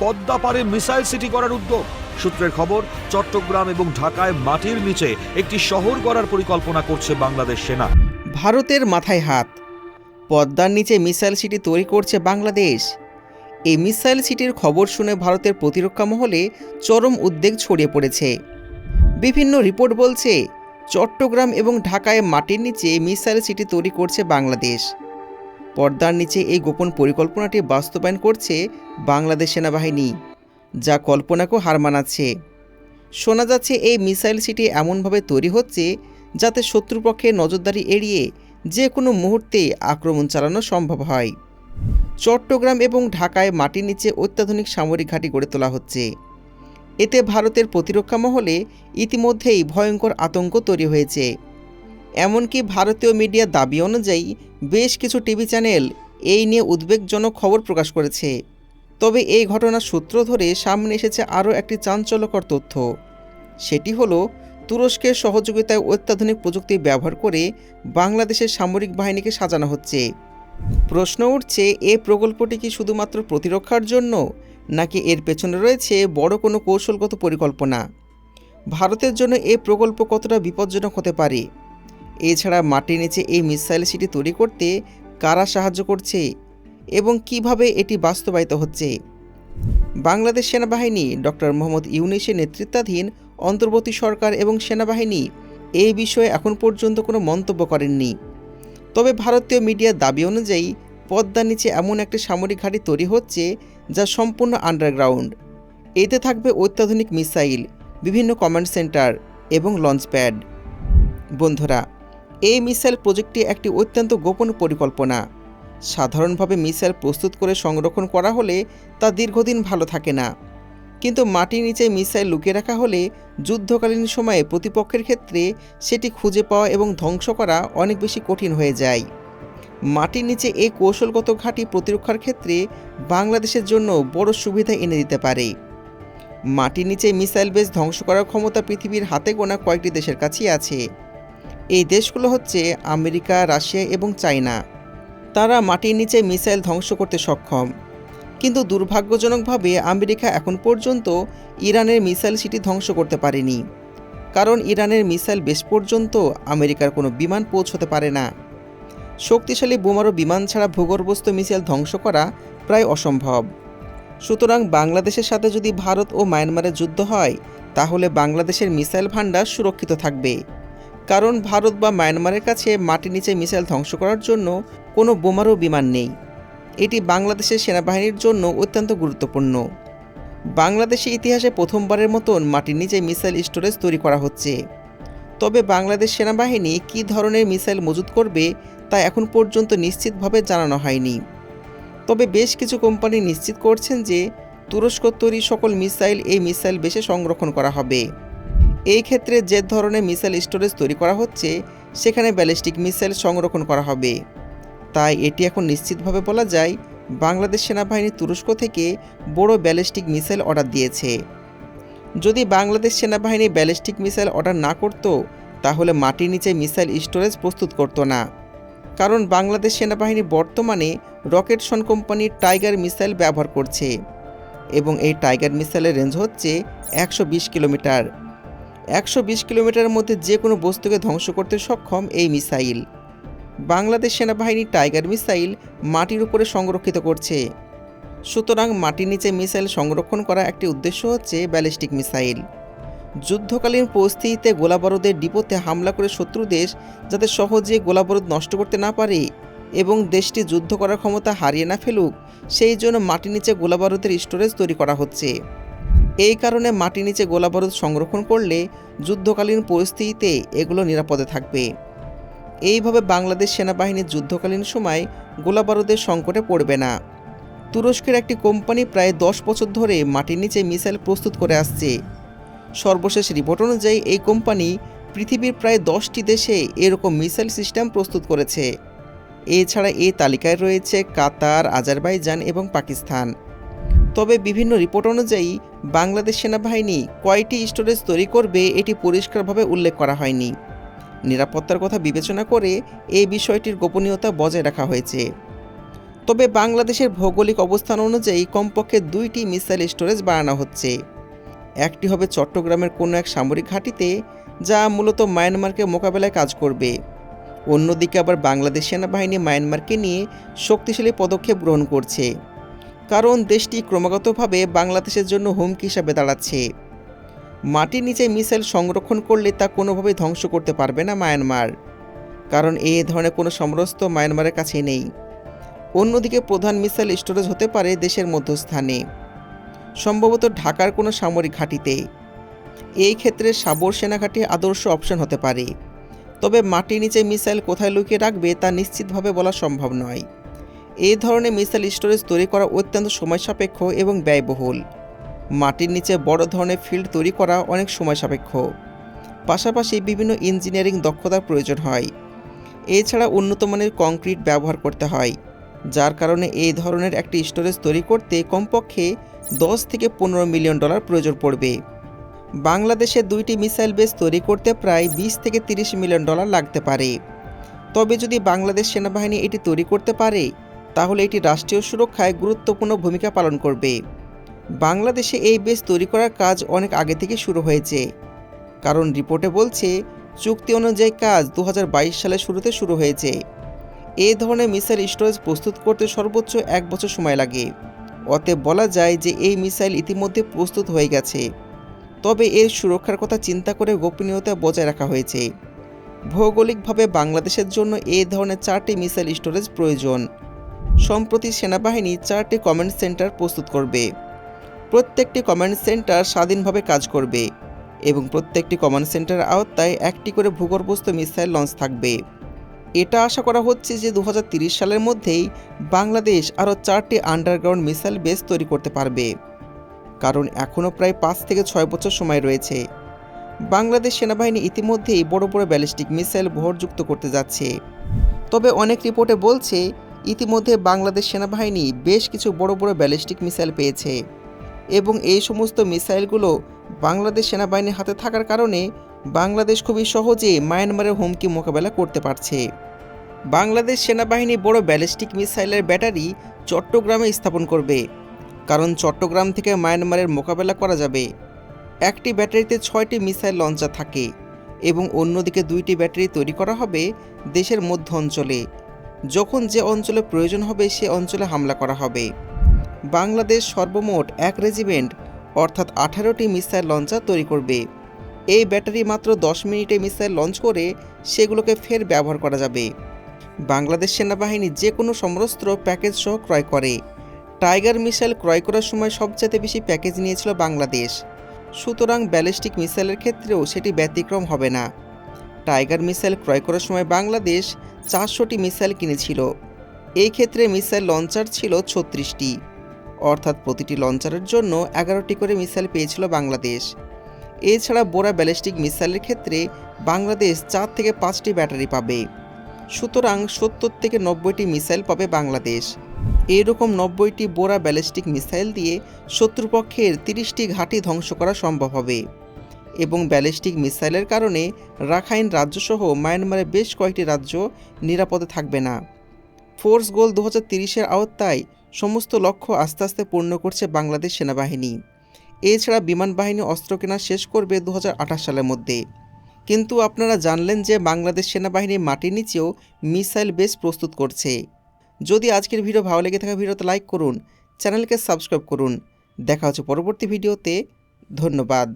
পদ্মা পারে missile city করার উদ্যোগ। সূত্রের খবর, চট্টগ্রাম এবং ঢাকায় মাটির নিচে একটি শহর গড়ার পরিকল্পনা করছে বাংলাদেশ সেনা। ভারতের মাথায় হাত। পদ্মার নিচে মিসাইল সিটি তৈরি করছে বাংলাদেশ। এই মিসাইল সিটির খবর শুনে ভারতের প্রতিরক্ষা মহলে চরম উদ্বেগ ছড়িয়ে পড়েছে। বিভিন্ন রিপোর্ট বলছে, চট্টগ্রাম এবং ঢাকায় মাটির নিচে মিসাইল সিটি তৈরি করছে বাংলাদেশ। পর্দার নিচে এই গোপন পরিকল্পনাটি বাস্তবায়ন করছে বাংলাদেশ সেনাবাহিনী, যা কল্পনাকেও হার মানাচ্ছে। শোনা যাচ্ছে এই মিসাইল সিটি এমনভাবে তৈরি হচ্ছে যাতে শত্রুপক্ষের নজরদারি এড়িয়ে যে কোনো মুহূর্তে আক্রমণ চালানো সম্ভব হয়। চট্টগ্রাম এবং ঢাকায় মাটির নিচে অত্যাধুনিক সামরিক ঘাঁটি গড়ে তোলা হচ্ছে। এতে ভারতের প্রতিরক্ষা মহলে ইতিমধ্যেই ভয়ঙ্কর আতঙ্ক তৈরি হয়েছে। এমনকি ভারতীয় মিডিয়ার দাবি অনুযায়ী বেশ কিছু টিভি চ্যানেল এই নিয়ে উদ্বেগজনক খবর প্রকাশ করেছে। তবে এই ঘটনার সূত্র ধরে সামনে এসেছে আরও একটি চাঞ্চল্যকর তথ্য। সেটি হলো, তুরস্কের সহযোগিতায় অত্যাধুনিক প্রযুক্তি ব্যবহার করে বাংলাদেশের সামরিক বাহিনীকে সাজানো হচ্ছে। প্রশ্ন উঠছে, এ প্রকল্পটি কি শুধুমাত্র প্রতিরক্ষার জন্য, নাকি এর পেছনে রয়েছে বড় কোনো কৌশলগত পরিকল্পনা? ভারতের জন্য এ প্রকল্প কতটা বিপজ্জনক হতে পারে? এছাড়া মাটির নিচে এই মিসাইল সিটি তৈরি করতে কারা সাহায্য করছে এবং কীভাবে এটি বাস্তবায়িত হচ্ছে? বাংলাদেশ সেনাবাহিনী ডক্টর মোহাম্মদ ইউনিসের নেতৃত্বাধীন অন্তর্বর্তী সরকার এবং সেনাবাহিনী এই বিষয়ে এখন পর্যন্ত কোনো মন্তব্য করেননি। তবে ভারতীয় মিডিয়ার দাবি অনুযায়ী পদ্মার নিচে এমন একটি সামরিক ঘাঁটি তৈরি হচ্ছে যা সম্পূর্ণ আন্ডারগ্রাউন্ড। এতে থাকবে অত্যাধুনিক মিসাইল, বিভিন্ন কমান্ড সেন্টার এবং লঞ্চ প্যাড বন্ধুরা এই মিসাইল প্রজেক্টটি একটি অত্যন্ত গোপন পরিকল্পনা। সাধারণভাবে মিসাইল প্রস্তুত করে সংরক্ষণ করা হলে তা দীর্ঘদিন ভালো থাকে না। কিন্তু মাটির নিচে মিসাইল লুকিয়ে রাখা হলে যুদ্ধকালীন সময়ে প্রতিপক্ষের ক্ষেত্রে সেটি খুঁজে পাওয়া এবং ধ্বংস করা অনেক বেশি কঠিন হয়ে যায়। মাটির নিচে এই কৌশলগত ঘাঁটি প্রতিরক্ষার ক্ষেত্রে বাংলাদেশের জন্য বড় সুবিধা এনে দিতে পারে। মাটির নিচে মিসাইল বেস ধ্বংস করার ক্ষমতা পৃথিবীর হাতে গোনা কয়েকটি দেশের কাছেই আছে। এই দেশগুলো হচ্ছে আমেরিকা, রাশিয়া এবং চায়না। তারা মাটির নিচে মিসাইল ধ্বংস করতে সক্ষম। কিন্তু দুর্ভাগ্যজনকভাবে আমেরিকা এখন পর্যন্ত ইরানের মিসাইল সিটি ধ্বংস করতে পারেনি। কারণ ইরানের মিসাইল বেশ পর্যন্ত আমেরিকার কোনো বিমান পৌঁছতে পারে না। শক্তিশালী বোমারো বিমান ছাড়া ভূগর্ভস্থ মিসাইল ধ্বংস করা প্রায় অসম্ভব। সুতরাং বাংলাদেশের সাথে যদি ভারত ও মায়ানমারের যুদ্ধ হয়, তাহলে বাংলাদেশের মিসাইল ভাণ্ডার সুরক্ষিত থাকবে। কারণ ভারত বা মায়ানমারের কাছে মাটির নিচে মিসাইল ধ্বংস করার জন্য কোনো বোমারও বিমান নেই। এটি বাংলাদেশের সেনাবাহিনীর জন্য অত্যন্ত গুরুত্বপূর্ণ। বাংলাদেশের ইতিহাসে প্রথমবারের মতন মাটির নিচে মিসাইল স্টোরেজ তৈরি করা হচ্ছে। তবে বাংলাদেশ সেনাবাহিনী কী ধরনের মিসাইল মজুত করবে তা এখন পর্যন্ত নিশ্চিতভাবে জানানো হয়নি। তবে বেশ কিছু কোম্পানি নিশ্চিত করছেন যে তুরস্ক তৈরি সকল মিসাইল এই মিসাইল বেশে সংরক্ষণ করা হবে। এই ক্ষেত্রে যে ধরনের মিসাইল স্টোরেজ তৈরি করা হচ্ছে, সেখানে ব্যালিস্টিক মিসাইল সংরক্ষণ করা হবে। তাই এটি এখন নিশ্চিতভাবে বলা যায়, বাংলাদেশ সেনাবাহিনী তুরস্ক থেকে বড় ব্যালিস্টিক মিসাইল অর্ডার দিয়েছে। যদি বাংলাদেশ সেনাবাহিনী ব্যালিস্টিক মিসাইল অর্ডার না করত, তাহলে মাটির নিচে মিসাইল স্টোরেজ প্রস্তুত করতো না। কারণ বাংলাদেশ সেনাবাহিনী বর্তমানে রকেট সন কোম্পানির টাইগার মিসাইল ব্যবহার করছে এবং এই টাইগার মিসাইলের রেঞ্জ হচ্ছে একশো বিশ কিলোমিটার। একশো বিশ কিলোমিটারের মধ্যে যে কোনো বস্তুকে ধ্বংস করতে সক্ষম এই মিসাইল। বাংলাদেশ সেনাবাহিনী টাইগার মিসাইল মাটির উপরে সংরক্ষিত করছে। সুতরাং মাটির নিচে মিসাইল সংরক্ষণ করা একটি উদ্দেশ্য হচ্ছে ব্যালিস্টিক মিসাইল। যুদ্ধকালীন পরিস্থিতিতে গোলাবারুদের ডিপোতে হামলা করে শত্রু দেশ যাতে সহজে গোলাবারুদ নষ্ট করতে না পারে এবং দেশটি যুদ্ধ করার ক্ষমতা হারিয়ে না ফেলুক, সেই জন্য মাটির নিচে গোলাবারুদের স্টোরেজ তৈরি করা হচ্ছে। এই কারণে মাটির নিচে গোলাবারুদ সংরক্ষণ করলে যুদ্ধকালীন পরিস্থিতিতে এগুলো নিরাপদে থাকবে। এইভাবে বাংলাদেশ সেনাবাহিনীর যুদ্ধকালীন সময় গোলাবারুদের সংকটে পড়বে না। তুরস্কের একটি কোম্পানি প্রায় দশ বছর ধরে মাটির নিচে মিসাইল প্রস্তুত করে আসছে। সর্বশেষ রিপোর্ট অনুযায়ী এই কোম্পানি পৃথিবীর প্রায় দশটি দেশে এরকম মিসাইল সিস্টেম প্রস্তুত করেছে। এছাড়া এই তালিকায় রয়েছে কাতার, আজারবাইজান এবং পাকিস্তান। তবে বিভিন্ন রিপোর্ট অনুযায়ী বাংলাদেশ সেনাবাহিনী কয়টি স্টোরেজ তৈরি করবে এটি পরিষ্কারভাবে উল্লেখ করা হয়নি। নিরাপত্তার কথা বিবেচনা করে এই বিষয়টির গোপনীয়তা বজায় রাখা হয়েছে। তবে বাংলাদেশের ভৌগোলিক অবস্থান অনুযায়ী কমপক্ষে দুইটি মিসাইল স্টোরেজ বাড়ানো হচ্ছে। একটি হবে চট্টগ্রামের কোনো এক সামরিক ঘাঁটিতে, যা মূলত মায়ানমারকে মোকাবেলায় কাজ করবে। অন্যদিকে আবার বাংলাদেশ সেনাবাহিনী মায়ানমারকে নিয়ে শক্তিশালী পদক্ষেপ গ্রহণ করছে। কারণ দেশটি ক্রমাগতভাবে বাংলাদেশের জন্য হুমকি হিসাবে দাঁড়াচ্ছে। মাটির নিচে মিসাইল সংরক্ষণ করলে তা কোনোভাবে ধ্বংস করতে পারবে না মায়ানমার, কারণ এ ধরনের কোনো সমরস্ত মায়ানমারের কাছে নেই। অন্যদিকে প্রধান মিসাইল স্টোরেজ হতে পারে দেশের মধ্যস্থানে, সম্ভবত ঢাকার কোনো সামরিক ঘাঁটিতে। এই ক্ষেত্রে সাবর সেনাঘাঁটি আদর্শ অপশন হতে পারে, তবে মাটির নিচে মিসাইল কোথায় লুকিয়ে রাখবে তা নিশ্চিতভাবে বলা সম্ভব নয়। এই ধরনের মিসাইল স্টোরেজ তৈরি করা অত্যন্ত সময় সাপেক্ষ এবং ব্যয়বহুল। মাটির নিচে বড় ধরনের ফিল্ড তৈরি করা অনেক সময় সাপেক্ষ পাশাপাশি বিভিন্ন ইঞ্জিনিয়ারিং দক্ষতার প্রয়োজন হয়। এছাড়া উন্নত মানের কংক্রিট ব্যবহার করতে হয়, যার কারণে এই ধরনের একটি স্টোরেজ তৈরি করতে কমপক্ষে দশ থেকে পনেরো মিলিয়ন ডলার প্রয়োজন পড়বে। বাংলাদেশে দুইটি মিসাইল বেস তৈরি করতে প্রায় বিশ থেকে তিরিশ মিলিয়ন ডলার লাগতে পারে। তবে যদি বাংলাদেশ সেনাবাহিনী এটি তৈরি করতে পারে তাহলে এটি রাষ্ট্রীয় সুরক্ষায় গুরুত্বপূর্ণ ভূমিকা পালন করবে। বাংলাদেশে এই বেস তৈরি করার কাজ অনেক আগে থেকে শুরু হয়েছে। কারণ রিপোর্টে বলছে, চুক্তি অনুযায়ী কাজ দু সালের শুরুতে শুরু হয়েছে। এই ধরনের মিসাইল স্টোরেজ প্রস্তুত করতে সর্বোচ্চ এক বছর সময় লাগে। অতএব বলা যায় যে এই মিসাইল ইতিমধ্যে প্রস্তুত হয়ে গেছে। তবে এর সুরক্ষার কথা চিন্তা করে গোপনীয়তা বজায় রাখা হয়েছে। ভৌগোলিকভাবে বাংলাদেশের জন্য এ ধরনের চারটি মিসাইল স্টোরেজ প্রয়োজন। সম্প্রতি সেনাবাহিনী চারটি কমান্ড সেন্টার প্রস্তুত করবে। প্রত্যেকটি কমান্ড সেন্টার স্বাধীনভাবে কাজ করবে এবং প্রত্যেকটি কমান্ড সেন্টারের আওতায় একটি করে ভূগর্ভস্থ মিসাইল লঞ্চ থাকবে। এটা আশা করা হচ্ছে যে দু সালের মধ্যেই বাংলাদেশ আরও চারটি আন্ডারগ্রাউন্ড মিসাইল বেস তৈরি করতে পারবে। কারণ এখনও প্রায় পাঁচ থেকে ছয় বছর সময় রয়েছে। বাংলাদেশ সেনাবাহিনী ইতিমধ্যেই বড় বড় ব্যালিস্টিক মিসাইল ভরযুক্ত করতে যাচ্ছে। তবে অনেক রিপোর্টে বলছে ইতিমধ্যে বাংলাদেশ সেনাবাহিনী বেশ কিছু বড় বড় ব্যালিস্টিক মিসাইল পেয়েছে এবং এই সমস্ত মিসাইলগুলো বাংলাদেশ সেনাবাহিনীর হাতে থাকার কারণে বাংলাদেশ খুবই সহজে মায়ানমারের হুমকি মোকাবেলা করতে পারছে। বাংলাদেশ সেনাবাহিনী বড় ব্যালিস্টিক মিসাইলের ব্যাটারি চট্টগ্রামে স্থাপন করবে, কারণ চট্টগ্রাম থেকে মায়ানমারের মোকাবেলা করা যাবে। একটি ব্যাটারিতে ছয়টি মিসাইল লঞ্চার থাকে এবং অন্যদিকে দুইটি ব্যাটারি তৈরি করা হবে দেশের মধ্য অঞ্চলে। যখন যে অঞ্চলে প্রয়োজন হবে সে অঞ্চলে হামলা করা হবে। বাংলাদেশ সর্বমোট এক রেজিমেন্ট, অর্থাৎ আঠারোটি মিসাইল লঞ্চার তৈরি করবে। এই ব্যাটারি মাত্র দশ মিনিটে মিসাইল লঞ্চ করে সেগুলোকে ফের ব্যবহার করা যাবে। বাংলাদেশ সেনাবাহিনী যে কোনো সমরস্ত্র প্যাকেজ সহ ক্রয় করে। টাইগার মিসাইল ক্রয় করার সময় সবচেয়ে বেশি প্যাকেজ নিয়েছিল বাংলাদেশ। সুতরাং ব্যালিস্টিক মিসাইলের ক্ষেত্রেও সেটি ব্যতিক্রম হবে না। টাইগার মিসাইল ক্রয় করার সময় বাংলাদেশ চারশোটি মিসাইল কিনেছিল। এই ক্ষেত্রে মিসাইল লঞ্চার ছিল ছত্রিশটি। অর্থাৎ প্রতিটি লঞ্চারের জন্য এগারোটি করে মিসাইল পেয়েছিল বাংলাদেশ। এছাড়া বোরা ব্যালিস্টিক মিসাইলের ক্ষেত্রে বাংলাদেশ চার থেকে পাঁচটি ব্যাটারি পাবে। সুতরাং সত্তর থেকে নব্বইটি মিসাইল পাবে বাংলাদেশ। এরকম নব্বইটি বোরা ব্যালিস্টিক মিসাইল দিয়ে শত্রুপক্ষের তিরিশটি ঘাঁটি ধ্বংস করা সম্ভব হবে। এবং ব্যালিস্টিক মিসাইলের কারণে রাখাইন রাজ্যসহ মায়ানমারের বেশ কয়েকটি রাজ্য নিরাপদে থাকবে না। ফোর্স গোল দু হাজার আওতায় সমস্ত লক্ষ্য আস্তে আস্তে পূর্ণ করছে বাংলাদেশ সেনাবাহিনী। এছাড়া বিমান বাহিনী অস্ত্র কেনা শেষ করবে দু হাজার আঠাশ সালের মধ্যে। কিন্তু আপনারা জানলেন যে বাংলাদেশ সেনাবাহিনী মাটির নিচেও মিসাইল বেস প্রস্তুত করছে। যদি আজকের ভিডিও ভালো লেগে থাকা ভিডিওতে লাইক করুন, চ্যানেলকে সাবস্ক্রাইব করুন। দেখা হচ্ছে পরবর্তী ভিডিওতে। ধন্যবাদ।